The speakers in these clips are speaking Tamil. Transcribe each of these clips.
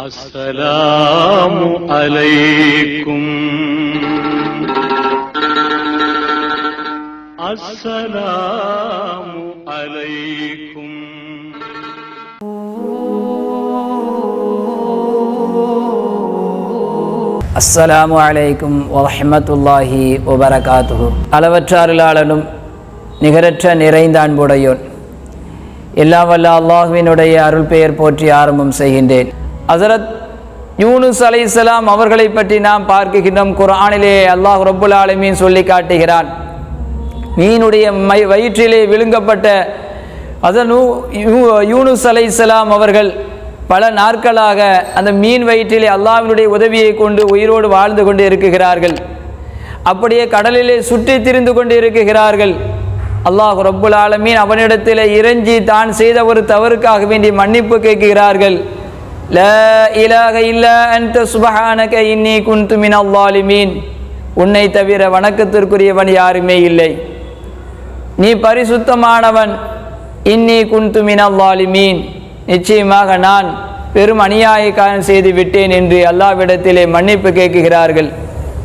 السلام അലൈക്കും. السلام അലൈക്കും. അസ്സലാമു അലൈക്കും വറഹ്മത്തുള്ളാഹി വബറകാതുഹു. അളവറ്റാറിലാളനും നികരറ്റ നിറൈന്താൻ പുടയോൻ എല്ലാ വല്ല അള്ളാഹുവിനുടേ അരുൾ പേർ പോറ്റി ആറുമും സെയ്ഹിന്റെ ஹசரத் யூனுஸ் அலைஹிஸ்ஸலாம் அவர்களை பற்றி நாம் பார்க்கின்றோம். குரானிலே அல்லாஹ் ரபுல் ஆலமீன் சொல்லி காட்டுகிறான். மீனுடைய மை வயிற்றிலே விழுங்கப்பட்ட அதனு யூனுஸ் அலைஹிஸ்ஸலாம் அவர்கள் பல நாட்களாக அந்த மீன் வயிற்றிலே அல்லாவினுடைய உதவியை கொண்டு உயிரோடு வாழ்ந்து கொண்டு இருக்குகிறார்கள் அப்படியே கடலிலே சுற்றி திரிந்து கொண்டு இருக்குகிறார்கள் அல்லாஹ் ரப்புல் ஆலமீன் அவனிடத்திலே இறைஞ்சி தான் செய்த ஒரு தவறுக்காக வேண்டி மன்னிப்பு கேட்கிறார்கள். ல إله இல்ல أنت سبحانك இன்னி كنت من الظالمين. உன்னை தவிர வணக்கத்திற்குரியவன் யாருமே இல்லை. நீ பரிசுத்தமானவன். இன்னி குன்து மினல் நிச்சயமாக நான் பெரும் அநியாயக்காரன் செய்து விட்டேன் என்று அல்லாவிடத்திலே மன்னிப்பு கேட்குகிறார்கள்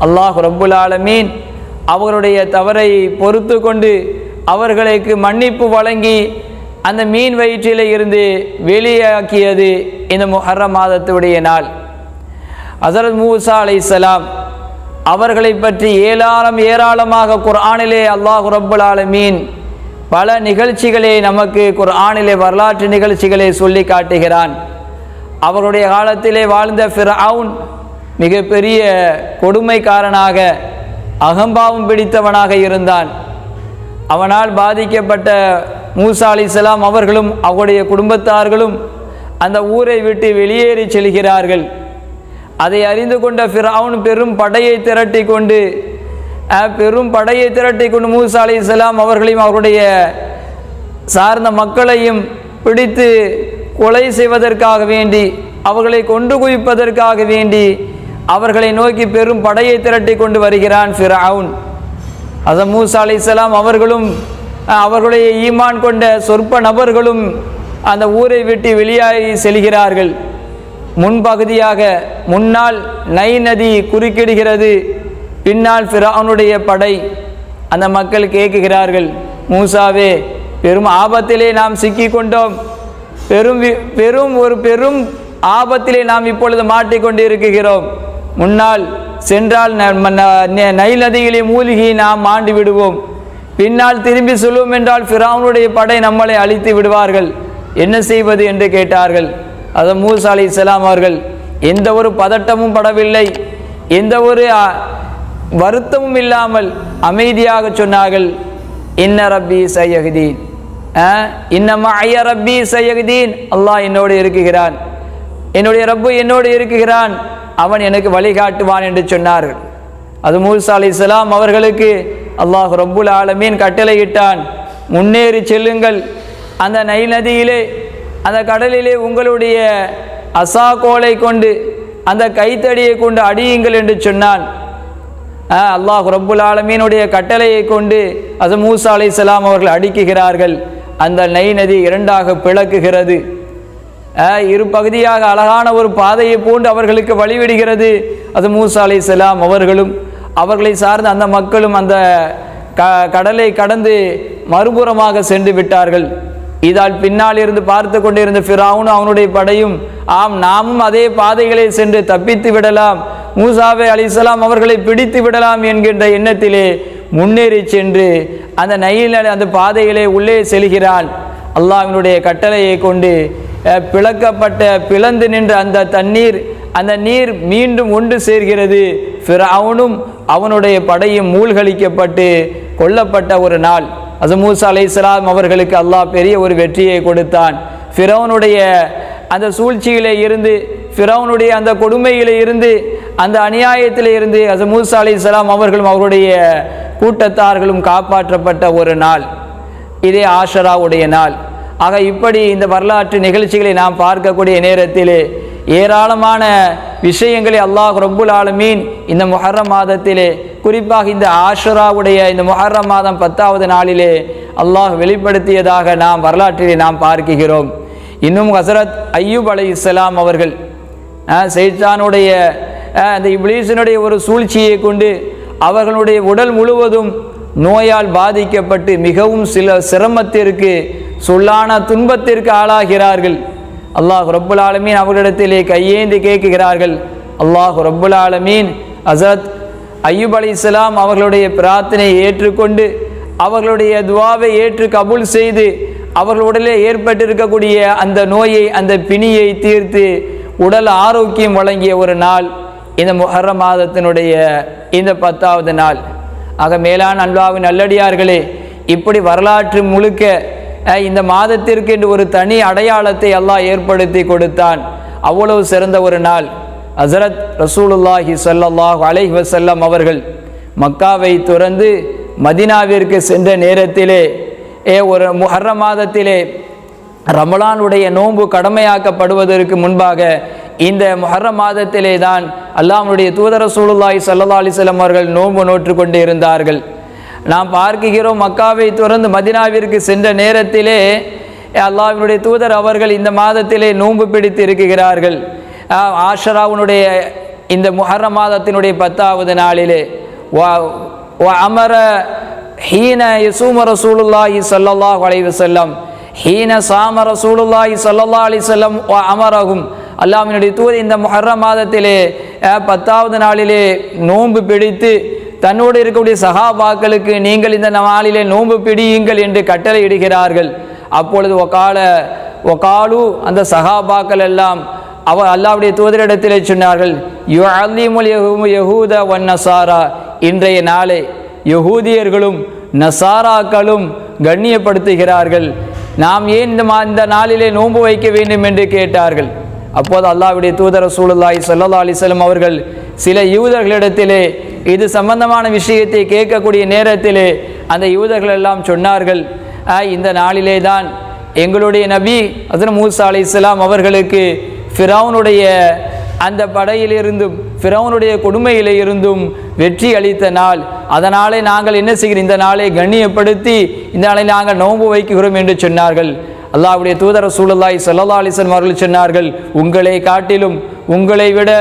அல்லாஹ் ரப்புல் ஆலமீன் அவர்களுடைய தவறை பொறுத்து கொண்டு அவர்களுக்கு மன்னிப்பு வழங்கி அந்த மீன் வயிற்றில் இருந்து வெளியாக்கியது இந்த முஹர்ரம் மாதத்துடைய நாள். அசரத் மூசா அலைஹிஸ்ஸலாம் அவர்களை பற்றி ஏராளம் ஏராளமாக குர்ஆனிலே அல்லாஹ் ரப்புல் ஆலமீன் பல நிகழ்ச்சிகளை நமக்கு குர்ஆனிலே வரலாற்று நிகழ்ச்சிகளை சொல்லி காட்டுகிறான். அவருடைய காலத்திலே வாழ்ந்த ஃபிரவுன் மிகப்பெரிய கொடுமைக்காரனாக அகம்பாவம் பிடித்தவனாக இருந்தான். அவனால் பாதிக்கப்பட்ட மூசா அலிஸ்லாம் அவர்களும் அவருடைய குடும்பத்தார்களும் அந்த ஊரை விட்டு வெளியேறி செல்கிறார்கள். அதை அறிந்து கொண்ட ஃபிரவுன் பெரும் படையை திரட்டி கொண்டு பெரும் படையை திரட்டி கொண்டு மூசா அலிஸ்லாம் அவர்களையும் அவருடைய சார்ந்த மக்களையும் பிடித்து கொலை செய்வதற்காக வேண்டி அவர்களை கொண்டு குவிப்பதற்காக வேண்டி அவர்களை நோக்கி பெரும் படையை திரட்டி கொண்டு வருகிறான் ஃபிரவுன். அத மூசா அலிஸ்லாம் அவர்களும் அவர்களுடைய ஈமான் கொண்ட சொற்ப நபர்களும் அந்த ஊரை விட்டு வெளியாகி செல்கிறார்கள். முன்பகுதியாக முன்னால் நை நதி குறுக்கிடுகிறது. பின்னால் ஃபிரானுடைய படை அந்த மக்கள் கேட்குகிறார்கள் மூசாவே பெரும் ஆபத்திலே நாம் சிக்கி கொண்டோம் பெரும் வி- பெரும் ஒரு பெரும் ஆபத்திலே நாம் இப்பொழுது மாட்டிக்கொண்டு இருக்குகிறோம் முன்னால் சென்றால் ந- ந- ந- நைல் நதியிலே மூழ்கி நாம் மாண்டு விடுவோம். பின்னால் திரும்பி சொல்லுவோம் என்றால் ஃபிரவுனுடைய படை நம்மளை அழித்து விடுவார்கள். என்ன செய்வது என்று கேட்டார்கள். அது மூசா அலி அவர்கள் எந்த ஒரு பதட்டமும் படவில்லை. எந்த ஒரு வருத்தமும் இல்லாமல் அமைதியாக சொன்னார்கள். இன்ன ரப்பி சையகுதீன் இன்னமா ஐய ரப்பி சையகுதீன் அல்லாஹ் என்னோடு இருக்குகிறான் என்னுடைய ரப்பு என்னோடு இருக்குகிறான் அவன் எனக்கு வழிகாட்டுவான் என்று சொன்னார்கள். அது மூசா அலி அவர்களுக்கு அல்லாஹ் ரப்புல் ஆலமீன் கட்டளையிட்டான். முன்னேறி செல்லுங்கள். அந்த நைல் நதியிலே அந்த கடலிலே உங்களுடைய அசாகோலை கொண்டு அந்த கைத்தடியை கொண்டு அடியுங்கள் என்று சொன்னான். ஆ, அல்லாஹ் ரப்புல் ஆலமீனுடைய கட்டளையை கொண்டு அது மூசா அலைஹிஸ்ஸலாம் அவர்கள் அடிக்குகிறார்கள். அந்த நை நதி இரண்டாக பிளக்குகிறது. ஆ, இரு பகுதியாக அழகான ஒரு பாதையை பூண்டு அவர்களுக்கு வழிவிடுகிறது. அது மூசா அலைஹிஸ்ஸலாம் அவர்களும் அவர்களை சார்ந்த அந்த மக்களும் அந்த க கடலை கடந்து மறுபுறமாக சென்று விட்டார்கள். இதால் பின்னால் இருந்து பார்த்து கொண்டிருந்த ஃபிரவுனும் அவனுடைய படையும் ஆம் நாமும் அதே பாதைகளை சென்று தப்பித்து விடலாம். மூசாவே அலிசலாம் அவர்களை பிடித்து விடலாம் என்கின்ற எண்ணத்திலே முன்னேறி சென்று அந்த நையில் அந்த பாதைகளை உள்ளே செல்கிறான் அல்லாவினுடைய கட்டளையை கொண்டு பிளக்கப்பட்ட பிளந்து நின்ற அந்த தண்ணீர் அந்த நீர் மீண்டும் ஒன்று சேர்கிறது. ஃபிரவுனும் அவனுடைய படையும் மூழ்கடிக்கப்பட்டு கொல்லப்பட்ட ஒரு நாள். அது மூசா இஸ்லாம் அவர்களுக்கு அல்லாஹ் பெரிய ஒரு வெற்றியை கொடுத்தான். ஃபிரவுனுடைய அந்த சூழ்ச்சியிலே இருந்து ஃபிரவுனுடைய அந்த கொடுமையிலே இருந்து அந்த அநியாயத்தில் இருந்து அது மூசா இஸ்லாம் அவர்களும் அவருடைய கூட்டத்தார்களும் காப்பாற்றப்பட்ட ஒரு நாள். இதே ஆஷராவுடைய நாள். ஆக இப்படி இந்த வரலாற்று நிகழ்ச்சிகளை நாம் பார்க்கக்கூடிய நேரத்தில் ஏராளமான விஷயங்களை அல்லாஹ் ரப்புல் ஆலமீன் இந்த முஹர்ர மாதத்திலே குறிப்பாக இந்த ஆஷராவுடைய இந்த முஹர்ர மாதம் பத்தாவது நாளிலே அல்லாஹ் வெளிப்படுத்தியதாக நாம் வரலாற்றிலே நாம் பார்க்கிறோம் இன்னும் ஹசரத் ஐயூப் அலை இஸ்லாம் அவர்கள் சைத்தானுடைய அந்த இப்ளீசனுடைய ஒரு சூழ்ச்சியை கொண்டு அவர்களுடைய உடல் முழுவதும் நோயால் பாதிக்கப்பட்டு மிகவும் சில சிரமத்திற்கு சொல்லான துன்பத்திற்கு ஆளாகிறார்கள். அல்லாஹ் ரப்புல் ஆலமீன் அவர்களிடத்திலே கையேந்தி கேட்குகிறார்கள். அல்லாஹ் ரப்புல் ஆலமீன் அசத் ஐயூப் அலைஹிஸ்ஸலாம் அவர்களுடைய பிரார்த்தனையை ஏற்றுக்கொண்டு அவர்களுடைய துவாவை ஏற்று கபூல் செய்து அவர்கள் உடலே ஏற்பட்டிருக்கக்கூடிய அந்த நோயை அந்த பிணியை தீர்த்து உடல் ஆரோக்கியம் வழங்கிய ஒரு நாள் இந்த முஹர்ர மாதத்தினுடைய இந்த பத்தாவது நாள். ஆக மேலான அன்பாவின் நல்லடியார்களே இப்படி வரலாற்று முழுக்க இந்த மாதத்திற்கு என்று ஒரு தனி அடையாளத்தை அல்லாஹ் ஏற்படுத்தி கொடுத்தான். அவ்வளவு சிறந்த ஒரு நாள். ஹசரத் ரசூலுல்லாஹி ஸல்லல்லாஹு அலை வசல்லம் அவர்கள் மக்காவை துறந்து மதினாவிற்கு சென்ற நேரத்திலே ஏ ஒரு முஹர்ர மாதத்திலே ரமலானுடைய நோன்பு கடமையாக்கப்படுவதற்கு முன்பாக இந்த முஹர்ர மாதத்திலே தான் அல்லாஹ்வுடைய தூதர சூழலாய் சல்லா அலைஹி அவர்கள் நோன்பு நோற்று கொண்டு இருந்தார்கள் நாம் பார்க்குகிறோம் மக்காவை துறந்து மதினாவிற்கு சென்ற நேரத்திலே அல்லாவினுடைய தூதர் அவர்கள் இந்த மாதத்திலே நோன்பு பிடித்து இருக்கிறார்கள். ஆஷராவுனுடைய இந்த முஹர்ர மாதத்தினுடைய பத்தாவது நாளிலே. அமர ஹீன யசூம ரசூலுல்லாஹி ஸல்லல்லாஹு அலைவு செல்லம் ஹீன சாம ரசூலுல்லாஹி ஸல்லல்லாஹு அலி செல்லம் அமரகும் அல்லாமினுடைய தூதர் இந்த முஹர்ர மாதத்திலே பத்தாவது நாளிலே நோன்பு பிடித்து தன்னோடு இருக்கக்கூடிய சகாபாக்களுக்கு நீங்கள் இந்த நாளிலே நோன்பு பிடியுங்கள் என்று கட்டளை இடுகிறார்கள் அப்பொழுது ஒகால ஒகாலு அந்த சகாபாக்கள் எல்லாம் அவ அல்லாவுடைய தூதரிடத்திலே சொன்னார்கள் யுஅல்லிமுல் யஹூ- யஹூத வன் நசாரா. இன்றைய நாளை யகூதியர்களும் நசாராக்களும் கண்ணியப்படுத்துகிறார்கள். நாம் ஏன் இந்த மா இந்த நாளிலே நோன்பு வைக்க வேண்டும் என்று கேட்டார்கள். அப்போது அல்லாவுடைய தூதர் சூழலாய் சல்லா அலைஹி அவர்கள் சில யூதர்களிடத்திலே இது சம்பந்தமான விஷயத்தை கேட்கக்கூடிய நேரத்திலே அந்த யூதர்கள் எல்லாம் சொன்னார்கள் இந்த நாளிலே தான் எங்களுடைய நபி ஹஸரத் மூசா அலைஹிஸ்ஸலாம் அவர்களுக்கு ஃபிரௌனுடைய அந்த படையிலிருந்தும் ஃபிரௌனுடைய கொடுமையிலே இருந்தும் வெற்றி அளித்த நாள். அதனாலே நாங்கள் என்ன செய்கிறோம்? இந்த நாளை கண்ணியப்படுத்தி இந்த நாளை நாங்கள் நோன்பு வைக்கிறோம் என்று சொன்னார்கள். அல்லாவுடைய தூதர சூழலாய் சல்லா அலிசன் அவர்கள் சொன்னார்கள் உங்களை காட்டிலும் உங்களை விட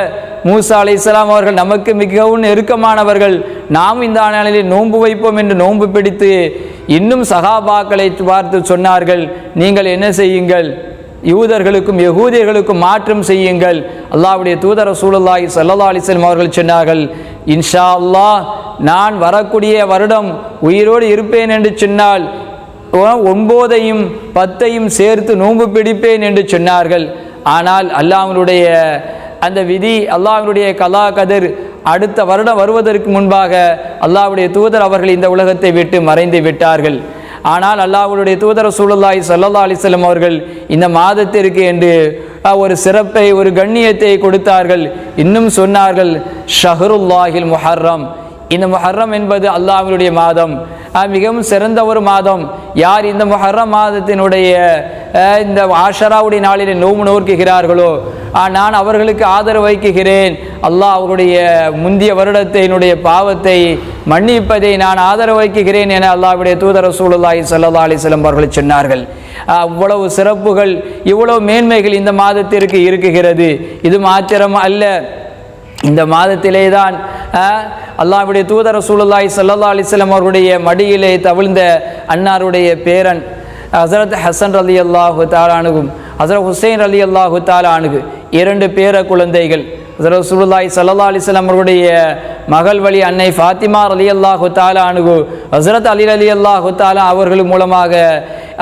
மூசா அலைஹிஸ்ஸலாம் அவர்கள் நமக்கு மிகவும் நெருக்கமானவர்கள். நாம் இந்த நாளிலே நோன்பு வைப்போம் என்று நோன்பு பிடித்து இன்னும் சகாபாக்களை பார்த்து சொன்னார்கள் நீங்கள் என்ன செய்யுங்கள்? யூதர்களுக்கும் யகூதியர்களுக்கும் மாற்றம் செய்யுங்கள். அல்லாவுடைய தூதர சூழலாகி சல்லா அலைஹி அவர்கள் சொன்னார்கள் இன்ஷா அல்லாஹ் நான் வரக்கூடிய வருடம் உயிரோடு இருப்பேன் என்று சொன்னால் ஒன்பதையும் பத்தையும் சேர்த்து நோன்பு பிடிப்பேன் என்று சொன்னார்கள். ஆனால் அல்லாஹ்வுடைய அந்த விதி அல்லாஹ்வுடைய கலா கதிர் அடுத்த வருடம் வருவதற்கு முன்பாக அல்லாஹ்வுடைய தூதர் அவர்கள் இந்த உலகத்தை விட்டு மறைந்து விட்டார்கள். ஆனால் அல்லாஹ்வுடைய தூதர சூழலாய் சல்லா அலிஸ்லம் அவர்கள் இந்த மாதத்திற்கு என்று ஒரு சிறப்பை ஒரு கண்ணியத்தை கொடுத்தார்கள். இன்னும் சொன்னார்கள் ஷஹருல்லாஹில் முஹர்ரம். இந்த முஹர்ரம் என்பது அல்லாஹ்வினுடைய மாதம். மிகவும் சிறந்த ஒரு மாதம். யார் இந்த முஹர்ரம் மாதத்தினுடைய இந்த ஆஷராவுடைய நாளில் நோம்பு நோக்குகிறார்களோ நான் அவர்களுக்கு ஆதரவு வைக்குகிறேன். அல்லாஹ் அவருடைய முந்திய வருடத்தினுடைய பாவத்தை மன்னிப்பதை நான் ஆதரவு வைக்குகிறேன் என அல்லாவுடைய தூதர் சூழலாய் சல்லா அலைஹி அவர்கள் சொன்னார்கள். அவ்வளவு சிறப்புகள் இவ்வளவு மேன்மைகள் இந்த மாதத்திற்கு இருக்குகிறது. இது மாத்திரம் அல்ல. இந்த மாதத்திலே தான் அல்லாஹுடைய தூதர சூழலாய் சல்லா அலிஸ்லாம் அவருடைய மடியிலே தவிழ்ந்த அன்னாருடைய பேரன் ஹசரத் ஹசன் அலி அல்லாஹு தாலானுகும் ஹசரத் ஹுசைன் அலி அல்லாஹு தாலானுகு இரண்டு பேர குழந்தைகள் ஹசரத் ரசூலுல்லாஹி சல்லா அலிஸ்லாம் அவருடைய மகள் வழி அன்னை ஃபாத்திமா அலி அல்லாஹு தாலானுகு ஹசரத் அலி அலி அல்லாஹு தாலா அவர்கள் மூலமாக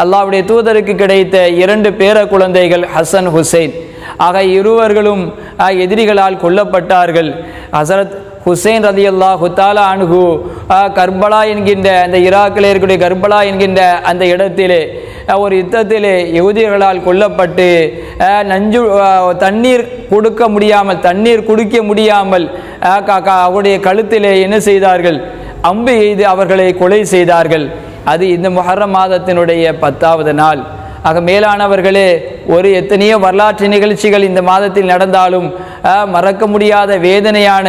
அல்லாவுடைய தூதருக்கு கிடைத்த இரண்டு பேர குழந்தைகள் ஹசன் ஹுசைன். ஆக இருவர்களும் எதிரிகளால் கொல்லப்பட்டார்கள். ஹசரத் ஹுசைன் ரதி அல்லா ஹுத்தாலா அணுகு கர்பலா என்கின்ற அந்த ஈராக்கில் இருக்கக்கூடிய கர்பலா என்கின்ற அந்த இடத்திலே ஒரு யுத்தத்திலே யகுதியர்களால் கொல்லப்பட்டு நஞ்சு தண்ணீர் கொடுக்க முடியாமல் தண்ணீர் குடிக்க முடியாமல் அவருடைய கழுத்திலே என்ன செய்தார்கள்? அம்பு எய்து அவர்களை கொலை செய்தார்கள். அது இந்த மொஹர மாதத்தினுடைய பத்தாவது நாள். ஆக மேலானவர்களே ஒரு எத்தனையோ வரலாற்று நிகழ்ச்சிகள் இந்த மாதத்தில் நடந்தாலும் மறக்க முடியாத வேதனையான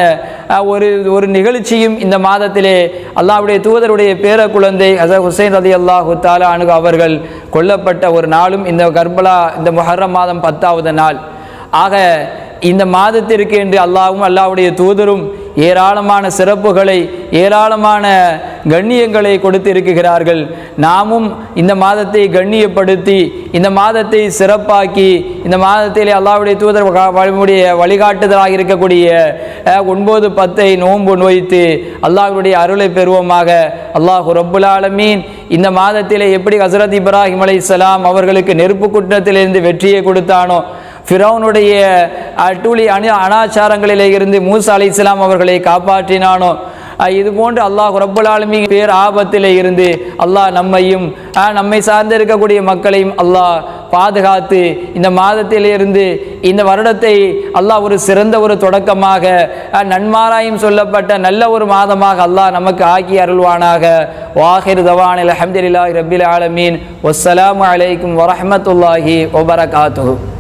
ஒரு ஒரு நிகழ்ச்சியும் இந்த மாதத்திலே அல்லாவுடைய தூதருடைய பேர குழந்தை ஹசரத் ஹுசைன் ரதி அல்லாஹு தாலா அணுகு அவர்கள் கொல்லப்பட்ட ஒரு நாளும் இந்த கர்பலா இந்த முஹர்ரம் மாதம் பத்தாவது நாள். ஆக இந்த மாதத்திற்கு என்று அல்லாவும் அல்லாவுடைய தூதரும் ஏராளமான சிறப்புகளை ஏராளமான கண்ணியங்களை கொடுத்து இருக்கிறார்கள் நாமும் இந்த மாதத்தை கண்ணியப்படுத்தி இந்த மாதத்தை சிறப்பாக்கி இந்த மாதத்திலே அல்லாவுடைய தூதர் வழிமுடைய வழிகாட்டுதலாக இருக்கக்கூடிய ஒன்பது பத்தை நோன்பு நோய்த்து அல்லாஹுடைய அருளை பெறுவோமாக. அல்லாஹ் ரப்புல் இந்த மாதத்திலே எப்படி ஹசரத் இப்ராஹிம் அலை அவர்களுக்கு நெருப்பு குற்றத்திலிருந்து வெற்றியை கொடுத்தானோ ஃபிரௌனுடைய அட்டூழி அணு அனாச்சாரங்களிலே இருந்து மூசா அலி இஸ்லாம் அவர்களை காப்பாற்றினானோ? இது போன்று அல்லாஹ் ரப்பல் பேர் ஆபத்தில் இருந்து அல்லாஹ் நம்மையும் நம்மை சார்ந்து இருக்கக்கூடிய மக்களையும் அல்லாஹ் பாதுகாத்து இந்த மாதத்திலிருந்து இந்த வருடத்தை அல்லாஹ் ஒரு சிறந்த ஒரு தொடக்கமாக நன்மாராயும் சொல்லப்பட்ட நல்ல ஒரு மாதமாக அல்லாஹ் நமக்கு ஆக்கி அருள்வானாக. வாஹிர் தவான் அலமதுல்லாஹி ரபில் ஆலமீன். வஸ்ஸலாமு அலைக்கும் வரமத்துல்லாஹி ஒபரகாத்து